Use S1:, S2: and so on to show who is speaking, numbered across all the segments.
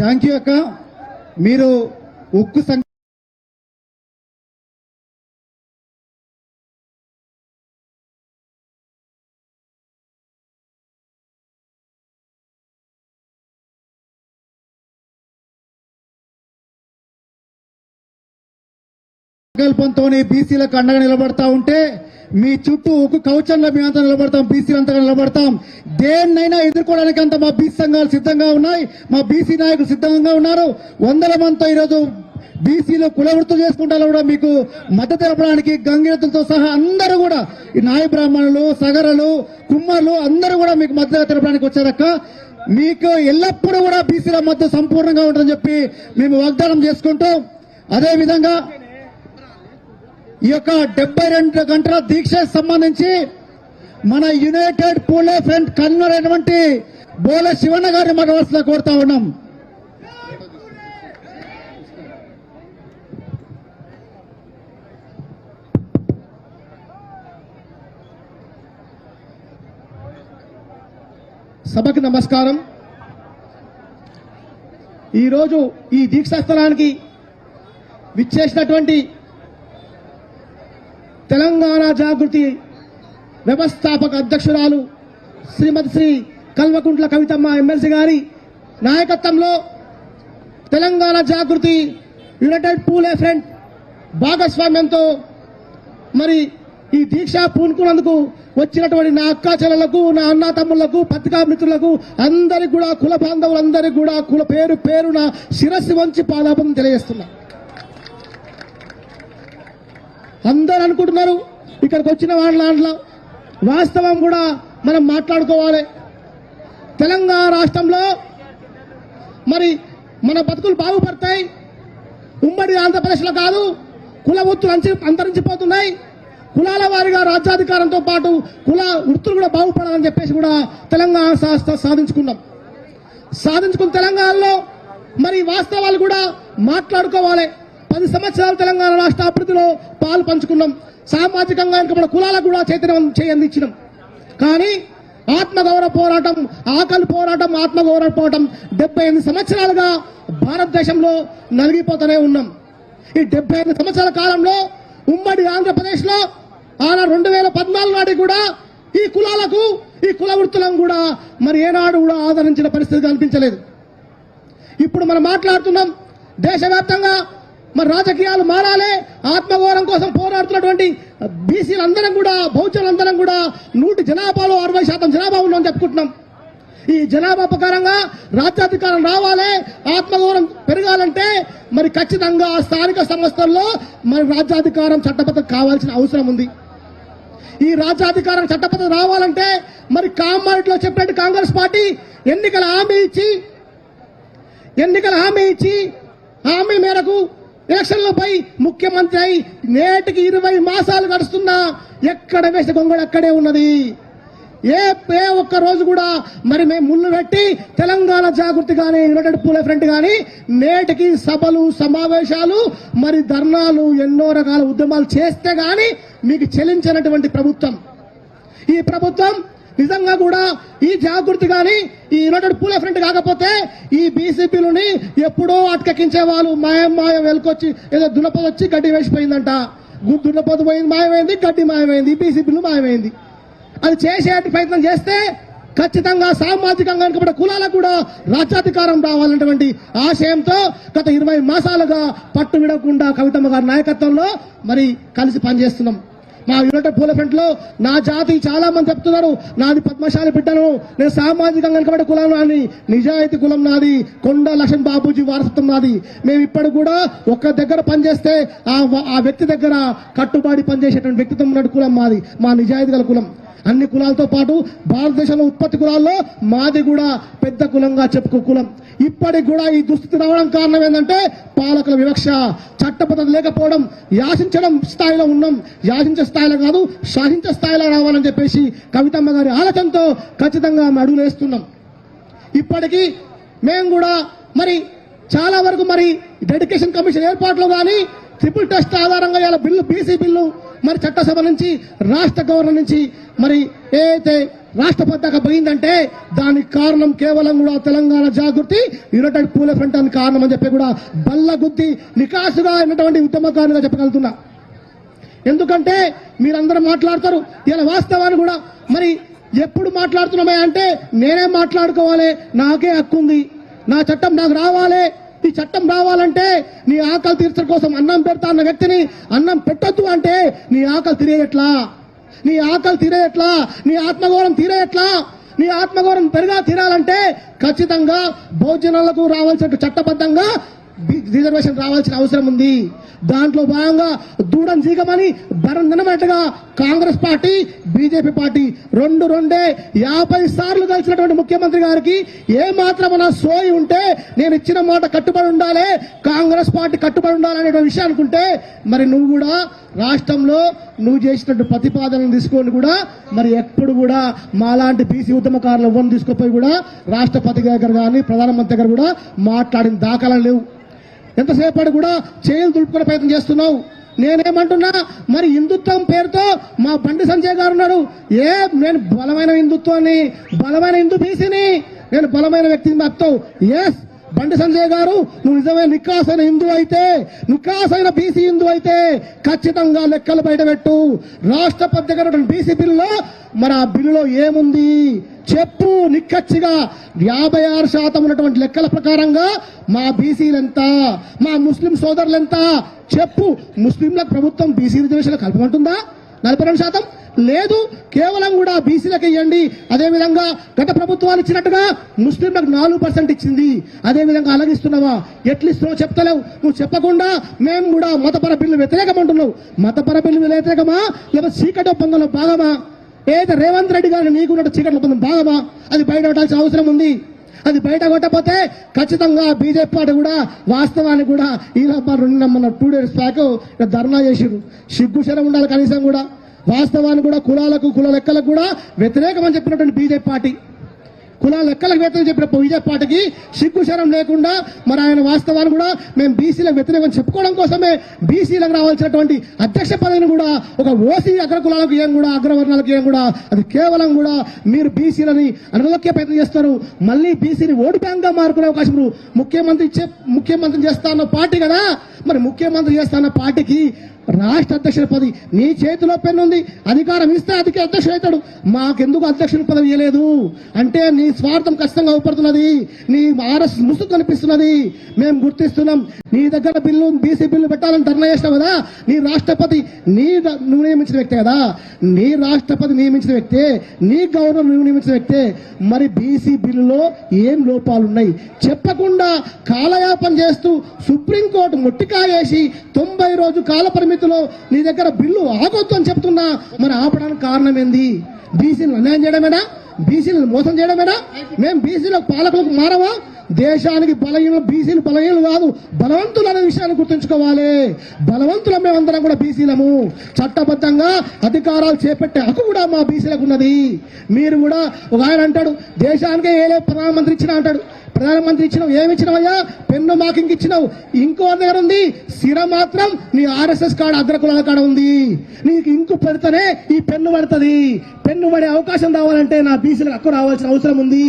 S1: Thank you అక్క. మీరు ఉక్కు సంఖ్య సంకల్పంతోనే బీసీలకు అండగా నిలబడతా ఉంటే మీ చుట్టూ ఒక కవచంలో మేమంతా అంతా నిలబడతాం బీసీలు అంతగా నిలబడతాం. దేన్నైనా ఎదుర్కోవడానికి అంత మా బీసీ సంఘాలు సిద్ధంగా ఉన్నాయి. మా బీసీ నాయకులు సిద్ధంగా ఉన్నారు. వందల మందితో ఈరోజు బీసీలో కులవృత్తులు చేసుకుంటారు కూడా మీకు మద్దతు తెలపడానికి గంగిరతులతో సహా అందరూ కూడా ఈ నాయ బ్రాహ్మణులు సగరలు కుమ్మర్లు అందరూ కూడా మీకు మద్దతు తెలపడానికి వచ్చారక్క. మీకు ఎల్లప్పుడూ కూడా బీసీల మద్దతు సంపూర్ణంగా ఉంటుందని చెప్పి మేము వాగ్దానం చేసుకుంటూ అదేవిధంగా ఈ యొక్క డెబ్బై రెండు గంటల దీక్ష సంబంధించి మన యునైటెడ్ పూలే ఫ్రంట్ కన్వీనర్ అయినటువంటి బోల శివన్న గారిని మాట్లాడాల్సిన కోరుతా ఉన్నాం. సభకు నమస్కారం. ఈరోజు ఈ దీక్షా స్థలానికి విచ్చేసినటువంటి తెలంగాణ జాగృతి వ్యవస్థాపక అధ్యక్షురాలు శ్రీమతి శ్రీ కల్వకుంట్ల కవితమ్మ ఎమ్మెల్సీ గారి నాయకత్వంలో తెలంగాణ జాగృతి యునైటెడ్ పూలే ఫ్రంట్ భాగస్వామ్యంతో మరి ఈ దీక్ష పూనుకున్నందుకు వచ్చినటువంటి నా అక్క చెల్లెలకు నా అన్న తమ్ముళ్ళకు పత్రికా మిత్రులకు అందరికి కూడా కుల బాంధవులందరికీ కూడా కుల పేరు పేరున శిరస్సు వంచి పాదాపం తెలియజేస్తున్నా. అందరు అనుకుంటున్నారు ఇక్కడికి వచ్చిన వాళ్ళ దాంట్లో వాస్తవం కూడా మనం మాట్లాడుకోవాలి. తెలంగాణ రాష్ట్రంలో మరి మన బతుకులు బాగుపడతాయి. ఉమ్మడి ఆంధ్రప్రదేశ్లో కాదు కుల వృత్తులు అంచి అంతరించిపోతున్నాయి. కులాల వారిగా రాజ్యాధికారంతో పాటు కుల వృత్తులు కూడా బాగుపడాలని చెప్పేసి కూడా తెలంగాణ సా- సాధించుకున్నాం. సాధించుకున్న తెలంగాణలో మరి వాస్తవాలు కూడా మాట్లాడుకోవాలి. పది సంవత్సరాలు తెలంగాణ రాష్ట్ర అభివృద్ధిలో పాలు పంచుకున్నాం. సామాజికంగా మన కులాలకు కూడా చైతన్యం చేయందించినాం కానీ ఆత్మగౌరవ పోరాటం ఆకలి పోరాటం ఆత్మగౌరవ పోరాటం డెబ్బై ఎనిమిది సంవత్సరాలుగా భారతదేశంలో నలిగిపోతూనే ఉన్నాం. ఈ డెబ్బై ఐదు సంవత్సరాల కాలంలో ఉమ్మడి ఆంధ్రప్రదేశ్లో ఆన ఆనా రెండు వేల పద్నాలుగు నాటికి కూడా ఈ కులాలకు ఈ కుల వృత్తులను కూడా మరి ఏనాడు కూడా ఆదరించిన పరిస్థితి కనిపించలేదు. ఇప్పుడు మనం మాట్లాడుతున్నాం దేశవ్యాప్తంగా మరి రాజకీయాలు మారాలి. ఆత్మగౌరవం కోసం పోరాడుతున్నటువంటి బీసీలందరం కూడా బహుజనులందరం కూడా నూటి జనాభాలో అరవై శాతం జనాభా ఉన్నామని చెప్పుకుంటున్నాం. ఈ జనాభా ప్రకారంగా రాజ్యాధికారం రావాలి ఆత్మగౌరవం పెరగాలంటే మరి ఖచ్చితంగా స్థానిక సంస్థల్లో మరి రాజ్యాధికారం చట్టబద్ధం కావాల్సిన అవసరం ఉంది. ఈ రాజ్యాధికారం చట్టబద్ధత రావాలంటే మరి కామారెడ్డిలో చెప్పినట్టు కాంగ్రెస్ పార్టీ ఎన్నికల హామీ ఇచ్చి ఎన్నికల హామీ ఇచ్చి హామీ మేరకు ఎలక్షన్లో పోయి ముఖ్యమంత్రి అయి నేటికి ఇరవై మాసాలు గడుస్తున్నా ఎక్కడ వేసిన గొంగడు అక్కడే ఉన్నది. ఏ ఏ ఒక్క రోజు కూడా మరి మేము ముళ్ళు పెట్టి తెలంగాణ జాగృతి కానీ యునైటెడ్ పూలే ఫ్రంట్ కానీ నేటికి సభలు సమావేశాలు మరి ధర్నాలు ఎన్నో రకాల ఉద్యమాలు చేస్తే కానీ మీకు చెల్లించినటువంటి ప్రభుత్వం. ఈ ప్రభుత్వం నిజంగా కూడా ఈ జాగృతి కానీ ఈ యునైటెడ్ పూల ఫ్రంట్ కాకపోతే ఈ బీసీపీలని ఎప్పుడో అటకెక్కించే వాళ్ళు మాయం మాయం వెలుకొచ్చి ఏదో దున్నపోతు వచ్చి గడ్డి వేసిపోయిందంట. గు- పోయింది మాయమైంది గడ్డి మాయమైంది బీసీపీలు మాయమైంది. అది చేసే ప్రయత్నం చేస్తే ఖచ్చితంగా సామాజికంగా వెనుకబడ్డ కులాలకు కూడా రాజ్యాధికారం రావాలన్నటువంటి ఆశయంతో గత ఇరవై మాసాలుగా పట్టు విడకుండా కవితమ్మ గారి నాయకత్వంలో మరి కలిసి పనిచేస్తున్నాం. మా యునైటెడ్ పూల ఫ్రంట్లో నా జాతి చాలా మంది చెప్తున్నారు. నాది పద్మశాలి బిడ్డను. నేను సామాజికంగా వెనుకబడి కులం నాది. నిజాయితీ కులం నాది. కొండ లక్ష్మణ్ బాబూజీ వారసత్వం నాది. మేము ఇప్పటికి కూడా ఒక్క దగ్గర పనిచేస్తే ఆ ఆ వ్యక్తి దగ్గర కట్టుబడి పనిచేసేటువంటి వ్యక్తిత్వం ఉన్న కులం మాది. మా నిజాయితీ గల కులం. అన్ని కులాలతో పాటు భారతదేశంలో ఉత్పత్తి కులాల్లో మాది కూడా పెద్ద కులంగా చెప్పుకో కులం. ఇప్పటికి కూడా ఈ దుస్థితి రావడం కారణం ఏంటంటే పాలకుల వివక్ష చట్టబద్ధత లేకపోవడం యాసించడం స్థాయిలో ఉన్నాం. యాసించే స్థాయిలో కాదు శాసించే స్థాయిలో రావాలని చెప్పేసి కవితమ్మ గారి ఆలోచనతో ఖచ్చితంగా ఆమె ఇప్పటికీ మేము కూడా మరి చాలా వరకు మరి డెడికేషన్ కమిషన్ ఏర్పాట్లు కానీ ట్రిపుల్ టెస్ట్ ఆధారంగా ఇలా బిల్లు బీసీ బిల్లు మరి చట్టసభ నుంచి రాష్ట్ర గవర్నర్ నుంచి మరి ఏదైతే రాష్ట్ర పతాక పోయిందంటే దానికి కారణం కేవలం కూడా తెలంగాణ జాగృతి యునైటెడ్ పూల ఫ్రంట్ అని కారణం అని చెప్పి కూడా బల్ల గుద్ది నికాసుగా ఉన్నటువంటి ఉద్యమకారులుగా చెప్పగలుగుతున్నా. ఎందుకంటే మీరందరూ మాట్లాడతారు ఇలా వాస్తవాన్ని కూడా మరి ఎప్పుడు మాట్లాడుతున్నామే అంటే నేనే మాట్లాడుకోవాలి నాకే హక్కు ఉంది నా చట్టం నాకు రావాలి ఈ చట్టం రావాలంటే నీ ఆకలి తీర్చడం కోసం అన్నం పెడతా అన్న వ్యక్తిని అన్నం పెట్టొద్దు అంటే నీ ఆకలి తీరేయట్లా? నీ ఆకలి తీరేయట్లా? నీ ఆత్మగౌరవం తీరేయట్లా? నీ ఆత్మగౌరవం పెరుగా తీరాలంటే ఖచ్చితంగా భోజనాలకు రావాల్సిన చట్టబద్ధంగా రిజర్వేషన్ రావాల్సిన అవసరం ఉంది. దాంట్లో భాగంగా దూడం జీగమని బరం నిలబెట్టగా కాంగ్రెస్ పార్టీ బీజేపీ పార్టీ రెండు రెండే యాభై సార్లు కలిసినటువంటి ముఖ్యమంత్రి గారికి ఏ మాత్రం నా సోయి ఉంటే నేను ఇచ్చిన మాట కట్టుబడి ఉండాలి కాంగ్రెస్ పార్టీ కట్టుబడి ఉండాలనే విషయం అనుకుంటే మరి నువ్వు కూడా రాష్ట్రంలో నువ్వు చేసినట్టు ప్రతిపాదనలు తీసుకొని కూడా మరి ఎప్పుడు కూడా మాలాంటి బీసీ ఉద్యమకారులు ఎవరిని తీసుకుపోయి కూడా రాష్ట్రపతి దగ్గర కానీ ప్రధానమంత్రి దగ్గర కూడా మాట్లాడిన దాఖలాలు లేవు. ఎంతసేపటి కూడా చేతులు దులుపుకునే ప్రయత్నం చేస్తున్నావు? నేనేమంటున్నా? మరి హిందుత్వం పేరుతో మా బండి సంజయ్ గారు ఉన్నాడు. ఏ నేను బలమైన హిందుత్వాన్ని బలమైన హిందూ బీసీని నేను బలమైన వ్యక్తిని మాపుతావు ఎస్ బండి సంజయ్ గారు నువ్వు నిజమే నిక్కాసైన హిందూ అయితే నిక్కాసైన బీసీ హిందూ అయితే ఖచ్చితంగా లెక్కలు బయటపెట్టు. రాష్ట్రపతి దగ్గర బీసీ బిల్లులో మరి ఆ బిల్లులో ఏముంది? చెప్పు నిక్కచ్చిగా. యాభై ఆరు శాతం ఉన్నటువంటి లెక్కల ప్రకారంగా మా బీసీలు ఎంత? మా ముస్లిం సోదరులు ఎంత? చెప్పు. ముస్లింలకు ప్రభుత్వం బీసీ రిజర్వేషన్ కల్పమంటుందా? నలభై రెండు శాతం? లేదు కేవలం కూడా బీసీలకు ఇవ్వండి అదేవిధంగా గత ప్రభుత్వాలు ఇచ్చినట్టుగా ముస్లింలకు నాలుగు పర్సెంట్ ఇచ్చింది. అదేవిధంగా అలగిస్తున్నావా? ఎట్లిస్తున్నావు చెప్తలేవు. నువ్వు చెప్పకుండా మేము కూడా మతపర బిల్లు వ్యతిరేకం అంటున్నావు మతపర బిల్లు వ్యతిరేకమా? లేకపోతే చీకటి ఒప్పందంలో భాగమా? ఏదో రేవంత్ రెడ్డి గారు నీకున్నట్టు చీకటి ఒప్పందం భాగమా? అది బయట పెట్టాల్సిన అవసరం ఉంది. అది బయట కొట్టకపోతే ఖచ్చితంగా బీజేపీ పార్టీ కూడా వాస్తవానికి కూడా ఈ రెండు మన టూ డేస్ బ్యాక్ ధర్నా చేసిరు సిగ్గు శరం ఉండాలి కనీసం కూడా. వాస్తవాన్ని కూడా కులాలకు కుల లెక్కలకు కూడా వ్యతిరేకం అని చెప్పినటువంటి బీజేపీ పార్టీ. కులాల లెక్కలకు వ్యతిరేకం చెప్పిన బీజేపీ పార్టీకి సిగ్గుశరం లేకుండా మరి ఆయన వాస్తవాన్ని కూడా మేము బీసీలకు వ్యతిరేకం చెప్పుకోవడం కోసమే బీసీలకు రావాల్సినటువంటి అధ్యక్ష పదవిని కూడా ఒక ఓసీ అగ్ర కులాలకు ఏం కూడా అగ్రవర్ణాలకు ఏం కూడా అది కేవలం కూడా మీరు బీసీలని అనలోక్య ప్రయత్నం చేస్తారు. మళ్ళీ బీసీని ఓటు బ్యాంక్గా మారుకునే అవకాశం ముఖ్యమంత్రి చే ముఖ్యమంత్రి చేస్తా అన్న పార్టీ కదా. మరి ముఖ్యమంత్రి చేస్తున్న పార్టీకి రాష్ట్ర అధ్యక్షుల పదవి నీ చేతిలో పెన్ను ఉంది అధికారం ఇస్తే అధిక అధ్యక్షుడు అవుతాడు. మాకెందుకు అధ్యక్షుల పదవి ఇవ్వలేదు అంటే నీ స్వార్థం ఖచ్చితంగా అవుపడుతున్నది నీ ఆర్ఎస్ ముసుగు కనిపిస్తున్నది. మేము గుర్తిస్తున్నాం నీ దగ్గర బిల్లు బీసీ బిల్లు పెట్టాలని ధర్నా చేసినావు కదా నీ రాష్ట్రపతి నీ నువ్వు నియమించిన వ్యక్తే కదా. నీ రాష్ట్రపతి నియమించిన వ్యక్తే నీ గవర్నర్ నువ్వు నియమించిన వ్యక్తే. మరి బీసీ బిల్లులో ఏం లోపాలున్నాయి? చెప్పకుండా కాలయాపన చేస్తూ సుప్రీంకోర్టు ముట్టికాయేసి తొంభై రోజు కాల పరిమితిలో నీ దగ్గర బిల్లు ఆగొద్దు అని చెప్తున్నా. మరి ఆపడానికి కారణం ఏంది? బీసీలు అన్యాయం చేయడమేనా బీసీలను మోసం చేయడమేనా మేము బీసీల పాలకులకు మారవా దేశానికి బలహీనలు బీసీలు బలహీనలు కాదు బలవంతులు అనే విషయాన్ని గుర్తుంచుకోవాలి. బలవంతుల మేమందరం కూడా బీసీలము. చట్టబద్ధంగా అధికారాలు చేపట్టే హక్కు కూడా మా బీసీలకు ఉన్నది. మీరు కూడా ఒక ఆయన అంటాడు దేశానికే ఏలే ప్రధానమంత్రి ఇచ్చిన అంటాడు. ప్రధానమంత్రి ఇచ్చినావు ఏమి ఇచ్చినావయ్యా? పెన్ను మాకింగ్ ఇచ్చినావు. ఇంకో దగ్గర ఉంది. సిర మాత్రం నీ ఆర్ఎస్ఎస్ కార్డు అగ్రకులాల కాడ ఉంది. నీకు ఇంకు పెడితేనే ఈ పెన్ను పడుతుంది. పెన్ను పడే అవకాశం రావాలంటే నా బీసీలకు హక్కు రావాల్సిన అవసరం ఉంది.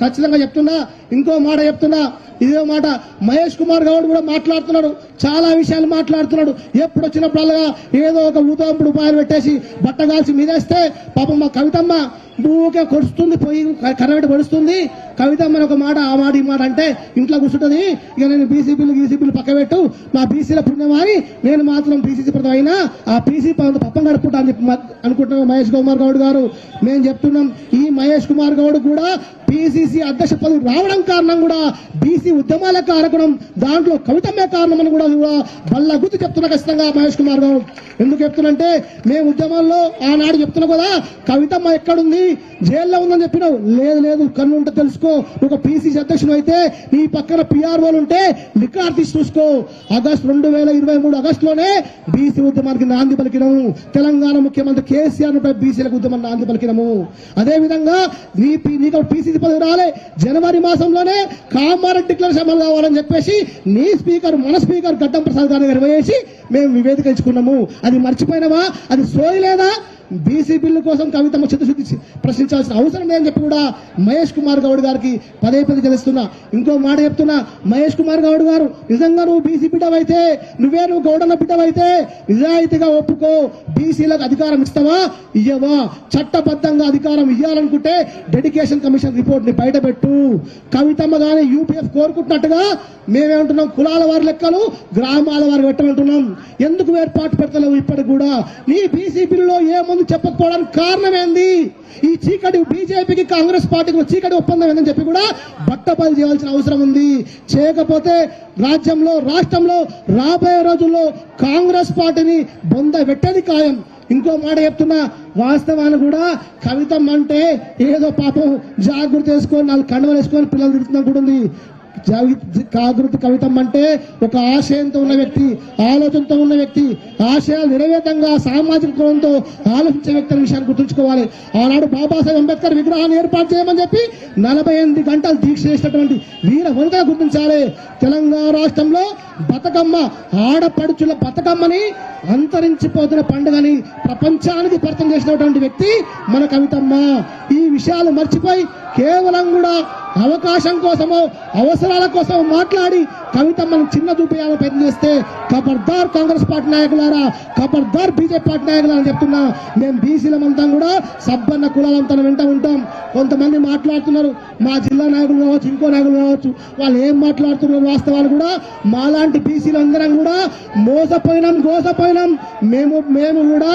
S1: ఖచ్చితంగా చెప్తున్నా ఇంకో మాట చెప్తున్నా ఇదే మాట మహేష్ కుమార్ గౌడ్ కూడా మాట్లాడుతున్నాడు. చాలా విషయాలు మాట్లాడుతున్నాడు. ఎప్పుడు వచ్చినప్పుడల్లా ఏదో ఒక ఊతంపుడు ఉపాయాలు పెట్టేసి బట్టగాల్సి మీదేస్తే పాపం మా కవితమ్మ ఊకే కొడుస్తుంది పోయి కర్రబెట్టి పడుస్తుంది. కవిత మన ఒక మాట ఆ మాట ఈ మాట అంటే ఇంట్లో కూర్చుంటది. ఇక నేను బీసీ బిల్లు గీసీ బిల్లు పక్క పెట్టు. మా బీసీల పుణ్యమాని నేను మాత్రం బీసీసీ ప్రతం అయినా ఆ బీసీ పప్పం గడుపుకుంటా అని చెప్పి అనుకుంటున్నాం మహేష్ కుమార్ గౌడ్ గారు. మేము చెప్తున్నాం ఈ మహేష్ కుమార్ గౌడ్ కూడా పిసిసి అధ్యక్ష పదవి రావడం కారణం కూడా బీసీ ఉద్యమాల కారణం దాంట్లో కవితమే కారణం అని కూడా కూడా బల్ల గుర్తు చెప్తున్నా ఖచ్చితంగా మహేష్ కుమార్ గౌడ్. ఎందుకు చెప్తున్నంటే మేము ఉద్యమాల్లో ఆనాడు చెప్తున్నా కదా కవితమ్మ ఎక్కడుంది జైల్లో ఉందని చెప్పినావు. లేదు లేదు కన్ను ఉంటే తెలుసుకో. ఒక పీసీసీ అధ్యక్షుడు అయితే నీ పక్కన పిఆర్ఓలు ఉంటే రికార్డ్ తీసి చూసుకో. ఆగస్టు రెండు వేల ఇరవై మూడు ఆగస్టులోనే బీసీ ఉద్యమానికి నాంది పలికినము. తెలంగాణ ముఖ్యమంత్రి కేసీఆర్ బీసీలకు ఉద్యమం నాంది పలికినము. అదే విధంగా నీ నీకు పీసీసీ పదవి రాలే. జనవరి మాసంలోనే కామారెడ్డి డిక్లరేషన్ అమలు కావాలని చెప్పేసి నీ స్పీకర్ మన స్పీకర్ గడ్డం ప్రసాద్ గారి దగ్గర వేసి మేము నివేదిక ఇచ్చుకున్నాము అది మర్చిపోయినావా? అది సోయలేదా బీసీ బిల్లు కోసం కవితమ్మ చిత్తశుద్ధి ప్రశ్నించాల్సిన అవసరం లేదని చెప్పి కూడా మహేష్ కుమార్ గౌడ్ గారికి పదే పదే తెలుస్తున్నా. ఇంకో మాట చెప్తున్నా. మహేష్ కుమార్ గౌడ్ గారు నిజంగా నువ్వు బీసీ బిడ్డవైతే నువ్వే నువ్వు గౌడన్న బిడ్డవైతే నిజాయితీగా ఒప్పుకో. బీసీలకు అధికారం ఇస్తావా? ఇయ్యవా. చట్టబద్ధంగా అధికారం ఇవ్వాలనుకుంటే డెడికేషన్ కమిషన్ రిపోర్ట్ని బయటపెట్టు. కవితమ్మ గాని యూపీఎఫ్ కోరుకుంటున్నట్టుగా మేమేమంటున్నాం? కులాల వారి లెక్కలు గ్రామాల వారు పెట్టమంటున్నాం ఎందుకు ఏర్పాటు పెడతలేవు ఇప్పటికి కూడా? నీ బీసీ బిల్లులో ఏముంది చెప్పకపోవడానికి కారణం ఏంది? ఈ చీకటి బీజేపీకి కాంగ్రెస్ పార్టీకి చీకటి ఒప్పందం ఏందని చెప్పి కూడా బట్టబయలు చేయాల్సిన అవసరం ఉంది. చేయకపోతే రాజ్యంలో రాష్ట్రంలో రాబోయే రోజుల్లో కాంగ్రెస్ పార్టీని బొంద పెట్టేది ఖాయం. ఇంకో మాట చెప్తున్నా వాస్తవాన్ని కూడా కవితం అంటే ఏదో పాపం జాగ్రత్త వేసుకొని నాలుగు కండవలు వేసుకొని పిల్లలు తిడుతున్నాం కూడా ఉంది. జాగృతి కవితం అంటే ఒక ఆశయంతో ఉన్న వ్యక్తి ఆలోచనతో ఉన్న వ్యక్తి ఆశయాలు నెరవేతంగా సామాజిక కోణంతో ఆలోచించే వ్యక్తి అనే విషయాన్ని గుర్తుంచుకోవాలి. ఆనాడు బాబాసాహెబ్ అంబేద్కర్ విగ్రహాన్ని ఏర్పాటు చేయమని చెప్పి నలభై ఎనిమిది గంటలు దీక్ష చేసినటువంటి వీర వనితగా గుర్తించాలి. తెలంగాణ రాష్ట్రంలో బతుకమ్మ ఆడపడుచుల బతుకమ్మని అంతరించిపోతున్న పండుగని ప్రపంచానికి పరితం చేసినటువంటి వ్యక్తి మన కవితమ్మ. ఈ విషయాలు మర్చిపోయి కేవలం కూడా అవకాశం కోసమో అవసరాల కోసం మాట్లాడి కవితమ్మను చిన్న చూపించాలని ప్రయత్నం చేస్తే ఖబర్దార్ కాంగ్రెస్ పార్టీ నాయకులారా ఖబర్దార్ బీజేపీ పార్టీ నాయకులారా చెప్తున్నా. మేము బీసీలమంతా కూడా సబ్బన్న కులాలంతా వెంట ఉంటాం. కొంతమంది మాట్లాడుతున్నారు మా జిల్లా నాయకులు కావచ్చు ఇంకో నాయకులు కావచ్చు వాళ్ళు ఏం మాట్లాడుతున్నారు వాస్తవాలు కూడా మాలాంటి బీసీలు అందరం కూడా మోసపోయినాం గోసపోయినాం మేము మేము కూడా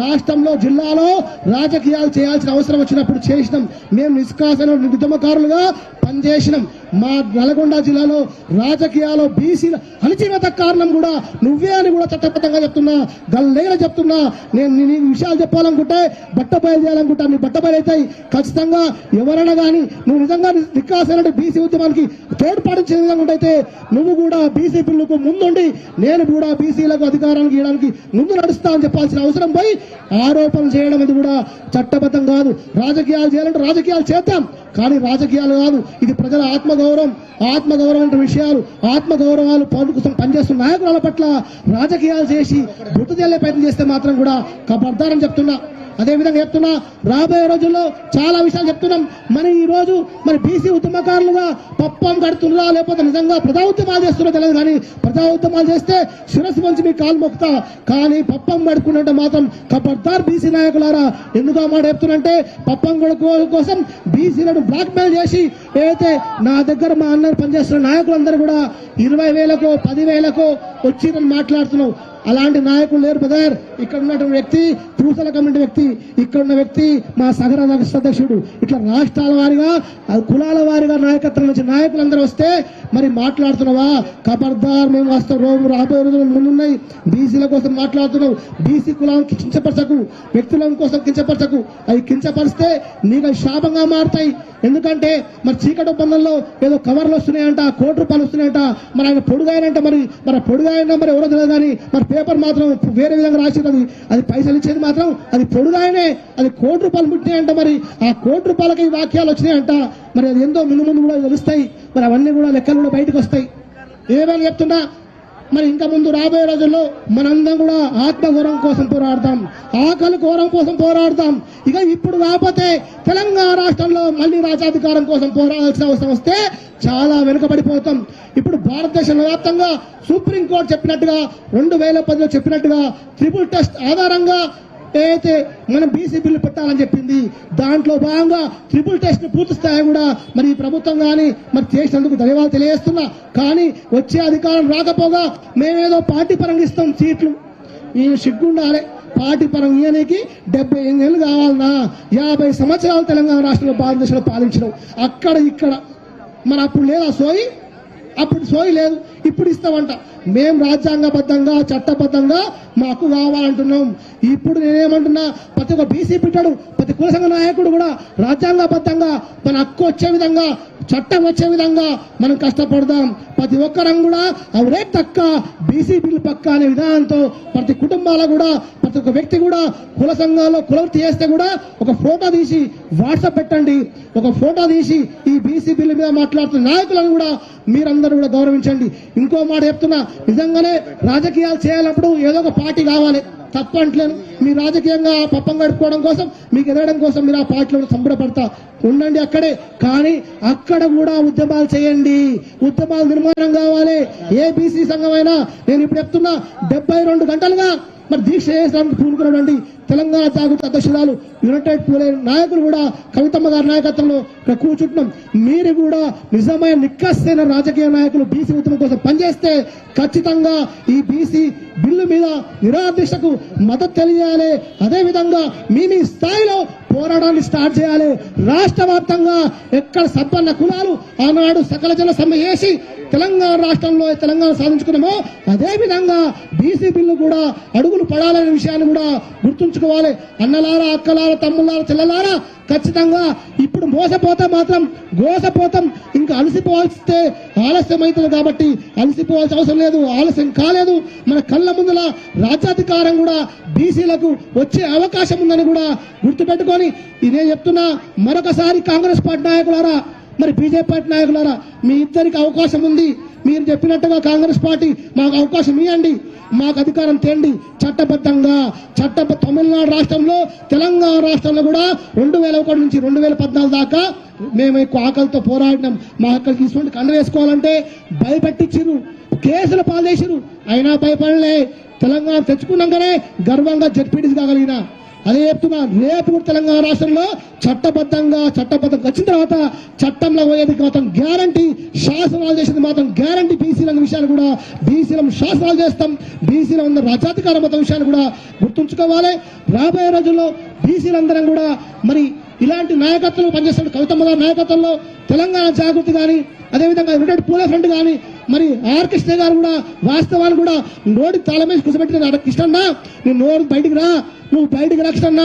S1: రాష్ట్రంలో జిల్లాలో రాజకీయాలు చేయాల్సిన అవసరం వచ్చినప్పుడు చేసినాం. మేము నిష్కాసన ఉద్యమకారులుగా పనిచేసినాం. మా నల్గొండ జిల్లాలో రాజకీయాల్లో బీసీల అణచివేత కారణం కూడా నువ్వే అని కూడా చట్టబద్ధంగా చెప్తున్నా గల్లేగా చెప్తున్నా. నేను నీ విషయాలు చెప్పాలనుకుంటే బట్ట బయలుదేయాలనుకుంటా నీ బట్ట బయలు ఖచ్చితంగా ఎవరైనా కానీ నువ్వు నిజంగా నిక్కాసైన బీసీ ఉద్యమానికి తోడ్పాటు విధంగా ఉంటైతే నువ్వు కూడా బీసీ బిల్లుకు ముందుండి నేను కూడా బీసీలకు అధికారానికి ఇవ్వడానికి ముందు నడుస్తా అని చెప్పాల్సిన అవసరం పోయి ఆరోపణలు చేయడం అది కూడా చట్టబద్ధం కాదు. రాజకీయాలు చేయాలంటే రాజకీయాలు చేద్దాం. కానీ రాజకీయాలు కాదు. ఇది ప్రజల ఆత్మగౌరవం ఆత్మగౌరవం అంటే విషయాలు ఆత్మగౌరవాలు పౌరు కోసం పనిచేస్తున్న నాయకుల పట్ల రాజకీయాలు చేసి గుర్తు తెల్లే ప్రయత్నం చేస్తే మాత్రం కూడా కబర్దారని చెప్తున్నా. అదే విధంగా చెప్తున్నా రాబోయే రోజుల్లో చాలా విషయాలు చెప్తున్నాం. మరి ఈ రోజు మరి బీసీ ఉద్యమకారులుగా పప్పం కడుతున్నారా లేకపోతే నిజంగా ప్రజా ఉద్యమాలు చేస్తున్నారో తెలియదు కానీ ప్రజా ఉద్యమాలు చేస్తే శిరస్సు మంచి మీ కాలు మొక్కుతా. కానీ పప్పం కడుకున్నట్టు మాత్రం కబడ్దార్ బీసీ నాయకులారా. ఎందుకు మాట చెప్తున్నంటే పప్పం కొడుకు కోసం బీసీలను బ్లాక్మెయిల్ చేసి ఏదైతే నా దగ్గర మా అన్న పనిచేస్తున్న నాయకులందరూ కూడా ఇరవై వేలకో పదివేలకో వచ్చి మాట్లాడుతున్నావు. అలాంటి నాయకులు లేరు బ్రదర్. ఇక్కడ ఉన్నటువంటి వ్యక్తి పూసల కమిటీ వ్యక్తి ఇక్కడ ఉన్న వ్యక్తి మా సగర అధ్యక్షుడు. ఇట్లా రాష్ట్రాల వారిగా ఆ కులాల వారిగా నాయకత్వం నుంచి నాయకులందరూ వస్తే మరి మాట్లాడుతున్నావా? ఖబర్దార్ మేము వస్తాం రోజు రాబోయే రోజులు ముందున్నాయి. బీసీల కోసం మాట్లాడుతున్నావు. బీసీ కులాలను కించపరచకు. వ్యక్తుల కోసం కించపరచకు. అవి కించపరిస్తే నీకు అవి శాపంగా మారుతాయి. ఎందుకంటే మరి చీకటి ఒప్పందంలో ఏదో కవర్లు వస్తున్నాయంట కోటి రూపాయలు వస్తున్నాయంట. మరి ఆయన పొడుగాయనంట మరి మరి పొడుగాయన మరి ఎవరో తెలియదు కానీ మరి పేపర్ మాత్రం వేరే విధంగా రాసి అది. అది పైసలు ఇచ్చేది మాత్రం అది పొడుగాయనే అది కోటి రూపాయలు పుట్టినాయంట మరి. ఆ కోటి రూపాయలకి వాక్యాలు వచ్చినాయంట. మరి అది ఎంతో ముందు ముందు కూడా తెలుస్తాయి. మరి అవన్నీ కూడా లెక్కలు కూడా బయటకు వస్తాయి. ఏమని చెప్తున్నా? మరి ఇంకా ముందు రాబోయే రోజుల్లో మనందరం కూడా ఆత్మగౌరవం కోసం పోరాడతాం. ఆకలి ఘోరం కోసం పోరాడతాం. ఇక ఇప్పుడు కాకపోతే తెలంగాణ రాష్ట్రంలో మళ్ళీ రాజాధికారం కోసం పోరాడాల్సిన అవసరం వస్తే చాలా వెనుకబడిపోతాం. ఇప్పుడు భారతదేశ వ్యాప్తంగా సుప్రీంకోర్టు చెప్పినట్టుగా రెండు వేల పదిలో చెప్పినట్టుగా ట్రిపుల్ టెస్ట్ ఆధారంగా ఏదైతే మనం బీసీ బిల్లు పెట్టాలని చెప్పింది దాంట్లో భాగంగా ట్రిపుల్ టెస్ట్ పూర్తి స్థాయి కూడా మరి ప్రభుత్వం కానీ మరి చేసినందుకు ధన్యవాదాలు తెలియజేస్తున్నా. కానీ వచ్చే అధికారం రాకపోగా మేమేదో పార్టీ పరంగా ఇస్తాం సీట్లు. ఈ సిగ్గుండాలి. పార్టీ పరం ఇయ్యడానికి డెబ్బై ఎనిమిది ఏళ్ళు కావాలన్నా యాభై సంవత్సరాలు తెలంగాణ రాష్ట్రంలో భారతదేశంలో పాలించడం. అక్కడ ఇక్కడ. మరి అప్పుడు లేదా సోయి అప్పుడు సోయి లేదు. ఇప్పుడు ఇస్తామంట. మేము రాజ్యాంగబద్ధంగా చట్టబద్ధంగా మాకు కావాలంటున్నాం. ఇప్పుడు నేనేమంటున్నా ప్రతి ఒక్క బీసీ పెట్టాడు ప్రతి కుల సంఘ నాయకుడు కూడా రాజ్యాంగబద్ధంగా మన హక్కు వచ్చే విధంగా చట్టం వచ్చే విధంగా మనం కష్టపడదాం. ప్రతి ఒక్కరం కూడా అవరే తక్క బీసీ బిల్లు పక్క అనే విధానంతో ప్రతి కుటుంబాల కూడా ప్రతి ఒక్క వ్యక్తి కూడా కుల సంఘాల్లో కులవృత్తి చేస్తే కూడా ఒక ఫోటో తీసి వాట్సాప్ పెట్టండి. ఒక ఫోటో తీసి ఈ బీసీ బిల్లు మీద మాట్లాడుతున్న నాయకులను కూడా మీరందరూ కూడా గౌరవించండి. ఇంకో మాట చెప్తున్నా నిజంగానే రాజకీయాలు చేయాలప్పుడు ఏదో ఒక పార్టీ కావాలి. తప్పంటలేను మీ రాజకీయంగా పప్పం గడుపుకోవడం కోసం మీకు ఎదగడం కోసం మీరు ఆ పార్టీలో సంబరపడతా. ఉండండి అక్కడే. కానీ అక్కడ కూడా ఉద్యమాలు చేయండి. ఉద్యమాలు నిర్మాణం కావాలి. ఏబీసీ సంఘమైనా నేను ఇప్పుడు చెప్తున్నా డెబ్బై రెండు గంటలుగా మరి దీక్ష చేయడానికి పూనుకున్నటువంటి తెలంగాణ జాగృతి అధ్యక్షురాలు యునైటెడ్ నాయకులు కూడా కవితమ్మ గారి నాయకత్వంలో ఇక్కడ కూర్చుంటున్నాం. మీరు కూడా నిజమైన నిక్కస్తైన రాజకీయ నాయకులు బీసీ ఉద్యమం కోసం పనిచేస్తే ఖచ్చితంగా ఈ బీసీ బిల్లు మీద నిరాదీక్షకు మద్దతు తెలియాలి. అదే విధంగా మీ మీ స్థాయిలో పోరాటాన్ని స్టార్ట్ చేయాలి. రాష్ట్ర వ్యాప్తంగా ఎక్కడ సంపన్న కులాలు ఆనాడు సకల జన సమ్మె చేసి తెలంగాణ రాష్ట్రంలో తెలంగాణ సాధించుకున్నామో అదేవిధంగా బీసీ బిల్లు కూడా అడుగులు పడాలనే విషయాన్ని కూడా గుర్తుంచు గుర్తుంచుకోవాలి అన్నలారా అక్కలారా తమ్ముళ్ళారా చెల్లలారా ఖచ్చితంగా ఇప్పుడు మోసపోతే మాత్రం గోసపోతాం ఇంకా అలసిపోవాల్సితే ఆలస్యం అవుతుంది కాబట్టి అలసిపోవాల్సిన అవసరం లేదు ఆలస్యం కాలేదు. మన కళ్ళ ముందల రాజ్యాధికారం కూడా బీసీలకు వచ్చే అవకాశం ఉందని కూడా గుర్తుపెట్టుకొని ఇదే చెప్తున్నా మరొకసారి కాంగ్రెస్ పార్టీ నాయకులారా మరి బీజేపీ పార్టీ నాయకులారా మీ ఇద్దరికి అవకాశం ఉంది. మీరు చెప్పినట్టుగా కాంగ్రెస్ పార్టీ మాకు అవకాశం ఇవ్వండి మాకు అధికారం తేండి. చట్టబద్ధంగా చట్ట తమిళనాడు రాష్ట్రంలో తెలంగాణ రాష్ట్రంలో కూడా రెండు వేల ఒకటి నుంచి రెండు వేల పద్నాలుగు దాకా మేము ఎక్కువ ఆకలితో పోరాడినాం. మా అక్కడ తీసుకుంటే కండ వేసుకోవాలంటే భయపెట్టించిరు కేసులు పాల్చేసిరు అయినా భయపడలే. తెలంగాణ తెచ్చుకున్నాకనే గర్వంగా జడ్పీడీస్ కాగలిగిన అదే చెప్తున్నా రేపు కూడా తెలంగాణ రాష్ట్రంలో చట్టబద్ధంగా చట్టబద్ధంగా వచ్చిన తర్వాత చట్టంలో పోయేది మాత్రం గ్యారంటీ శాసనాలు చేసేది మాత్రం గ్యారంటీ బీసీల విషయాన్ని కూడా బీసీల శాసనాలు చేస్తాం. బీసీలో ఉన్న రాజ్యాధికార మొత్తం విషయాన్ని కూడా గుర్తుంచుకోవాలి. రాబోయే రోజుల్లో బీసీలందరం కూడా మరి ఇలాంటి నాయకత్వంలో పనిచేస్తున్న కవితమ్మ గారి నాయకత్వంలో తెలంగాణ జాగృతి కానీ అదేవిధంగా యునైటెడ్ పూల ఫ్రంట్ కానీ మరి ఆర్ కృష్ణ గారు కూడా వాస్తవాలు కూడా నోటి తాళమేసి కూర్చోబెట్టిన నా నీ నోరు బయటికి రా. నువ్వు బయటికి రక్షణ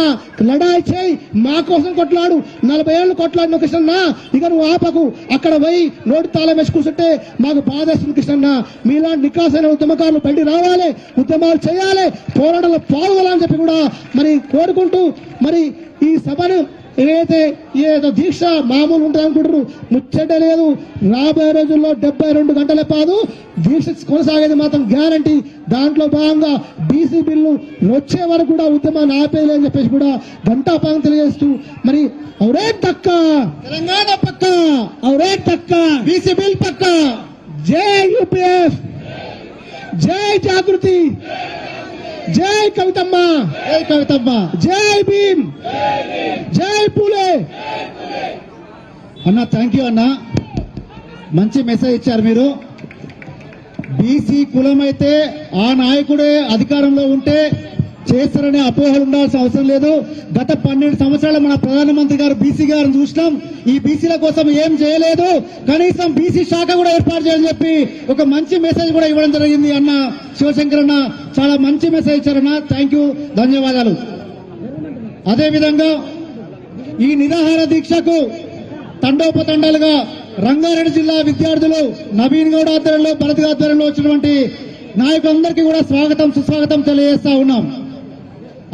S1: లడాయి చేయి మా కోసం కొట్లాడు. నలభై ఏళ్ళు కొట్లాడిన కృష్ణన్నా ఇక నువ్వు ఆపకు. అక్కడ పోయి నోటి తాళం వేసి కూర్చుంటే మాకు బాధేస్తుంది కృష్ణన్న. మీలాంటి నికాసైన ఉద్యమకారులు బయటికి రావాలి ఉద్యమాలు చేయాలి పోరాటంలో పాల్గొనాలని చెప్పి కూడా మరి కోరుకుంటూ మరి ఈ సభను ఏదైతే ఏదో దీక్ష మామూలు ఉంటుంది అనుకుంటారు ముచ్చట లేదు. రాబోయే రోజుల్లో డెబ్బై రెండు గంటలే కాదు దీక్ష కొనసాగేది మాత్రం గ్యారంటీ దాంట్లో భాగంగా బీసీ బిల్లు వచ్చే వరకు కూడా ఉద్యమాన్ని ఆపేయాలి అని చెప్పేసి కూడా గంటా పాలన తెలియజేస్తూ మరి అవరే తక్క! తెలంగాణ పక్క! అవరే తక్క! బీసీ బిల్ పక్క! జై యూపీఎఫ్! జై జాగృతి! జై కవితమ్మ. జై కవితమ్మ. జై భీమ్. జై పూలే.
S2: అన్న థ్యాంక్ యూ అన్న. మంచి మెసేజ్ ఇచ్చారు మీరు. బీసీ కులం అయితే ఆ నాయకుడే అధికారంలో ఉంటే చేస్తారనే అపోహలు ఉండాల్సిన అవసరం లేదు. గత పన్నెండు సంవత్సరాలు మన ప్రధానమంత్రి గారు బీసీ గారిని చూసినాం. ఈ బీసీల కోసం ఏం చేయలేదు. కనీసం బీసీ శాఖ కూడా ఏర్పాటు చేయాలని చెప్పి ఒక మంచి మెసేజ్ కూడా ఇవ్వడం జరిగింది అన్న శివశంకర్ అన్న చాలా మంచి మెసేజ్ ఇచ్చారన్న థ్యాంక్ యూ ధన్యవాదాలు. అదేవిధంగా ఈ నిరాహార దీక్షకు తండోపతండాలుగా రంగారెడ్డి జిల్లా విద్యార్థులు నవీన్ గౌడ్ ఆధ్వర్యంలో భరత్ ఆధ్వర్యంలో వచ్చినటువంటి నాయకులందరికీ కూడా స్వాగతం సుస్వాగతం తెలియజేస్తా ఉన్నాం.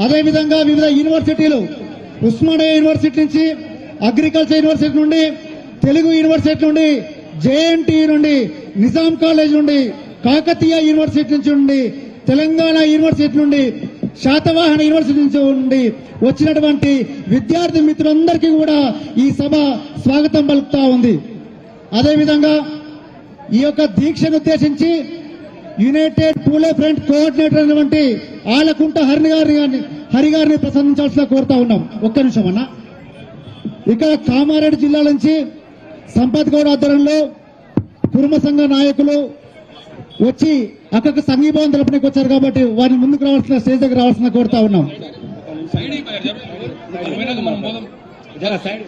S2: అదేవిధంగా వివిధ యూనివర్సిటీలు ఉస్మానియా యూనివర్సిటీ నుంచి అగ్రికల్చర్ యూనివర్సిటీ నుండి తెలుగు యూనివర్సిటీ నుండి జేఎన్టీ నుండి నిజాం కాలేజ్ నుండి కాకతీయ యూనివర్సిటీ నుంచి నుండి తెలంగాణ యూనివర్సిటీ నుండి శాతవాహన యూనివర్సిటీ నుంచి నుండి వచ్చినటువంటి విద్యార్థి మిత్రులందరికీ కూడా ఈ సభ స్వాగతం పలుకుతా ఉంది. అదేవిధంగా ఈ యొక్క దీక్షను ఉద్దేశించి యునైటెడ్ పూలే ఫ్రంట్ కోఆర్డినేటర్ అయినటువంటి ఆలకుంట హరి గారిని హరి గారిని ప్రసంగించాల్సిన కోరుతా ఉన్నాం. ఒక్క నిమిషం అన్న. ఇక్కడ కామారెడ్డి జిల్లా నుంచి సంపత్ గౌడ్ ఆధ్వర్యంలో కుర్మ సంఘ నాయకులు వచ్చి అక్కడికి సంఘీభావం తెలపడానికి వచ్చారు కాబట్టి వారిని ముందుకు రావాల్సిన స్టేజ్ దగ్గర రావాల్సిన కోరుతా ఉన్నాం.
S3: సైడ్.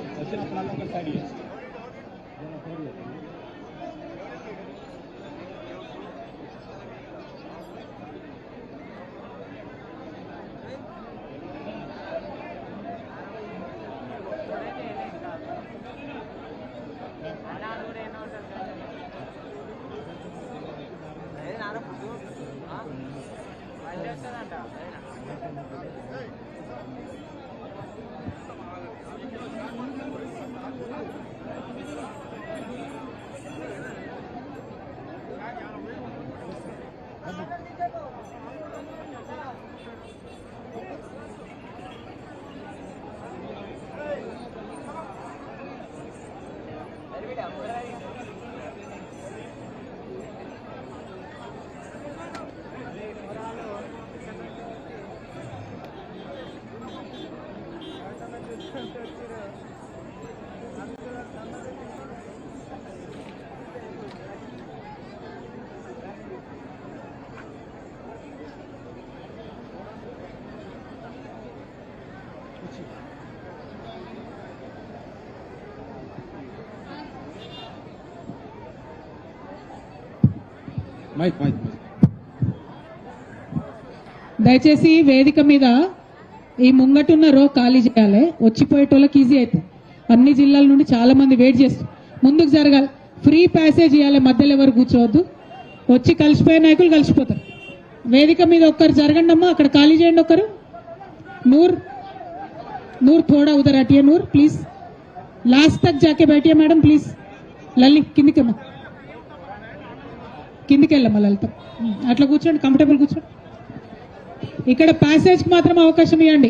S4: దయచేసి వేదిక మీద ఈ ముంగటున్న రో ఖాళీ చేయాలి. వచ్చిపోయేటోళ్ళకి ఈజీ అయితే. అన్ని జిల్లాల నుండి చాలా మంది వెయిట్ చేస్తారు ముందుకు జరగాలి. ఫ్రీ ప్యాసేజ్ ఇవ్వాలి మధ్యలో ఎవరు కూర్చోవద్దు. వచ్చి కలిసిపోయే నాయకులు కలిసిపోతారు. వేదిక మీద ఒక్కరు జరగండి అమ్మా. అక్కడ ఖాళీ చేయండి ఒక్కరు. నూర్ నూర్ తోడా అవుతారు అటియా నూర్ ప్లీజ్ లాస్ట్ తక్ జాకే బయటియా మేడం ప్లీజ్ లల్లి కిందికమ్మా కిందికి వెళ్ళమ్మా లలిత అట్లా కూర్చోండి కంఫర్టబుల్ కూర్చోండి. ఇక్కడ ప్యాసేజ్కి మాత్రం అవకాశం ఇవ్వండి.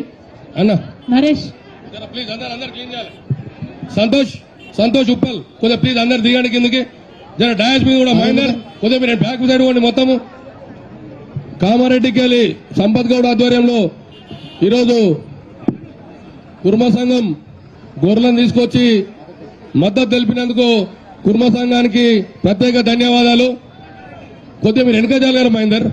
S3: అన్న.
S4: నరేష్.
S3: ప్లీజ్ అందరు అందరు క్లీన్ చేయాలి. సంతోష్ సంతోష్ ఉప్పల్ కొద్దిగా ప్లీజ్ అందరు దిగండి కిందకి. జర డయాస్ మీద కూడా మహేందర్ కొద్దిగా మీరు బ్యాక్ సైడ్ మొత్తము. కామారెడ్డికి వెళ్ళి సంపత్ గౌడ్ ఆధ్వర్యంలో ఈరోజు కుర్మ సంఘం గొర్రెలను తీసుకొచ్చి మద్దతు తెలిపినందుకు కుర్మ సంఘానికి ప్రత్యేక ధన్యవాదాలు. కొద్దిగా మీరు వెనక జరగారు మహేందర్.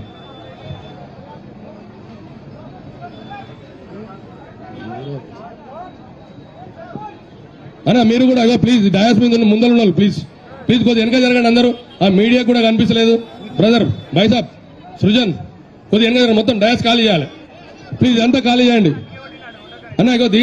S3: అన్న మీరు కూడా అయ్యో ప్లీజ్ డయాస్ మీద ఉన్న ముందర ఉండాలి ప్లీజ్ ప్లీజ్ కొద్దిగా వెనక జరగండి అందరూ. ఆ మీడియా కూడా కనిపించలేదు. బ్రదర్ బైసాబ్ సృజన్ కొద్దిగా వెనక మొత్తం డయాస్ ఖాళీ చేయాలి. ప్లీజ్ అంతా ఖాళీ చేయండి. అన్నా ఇక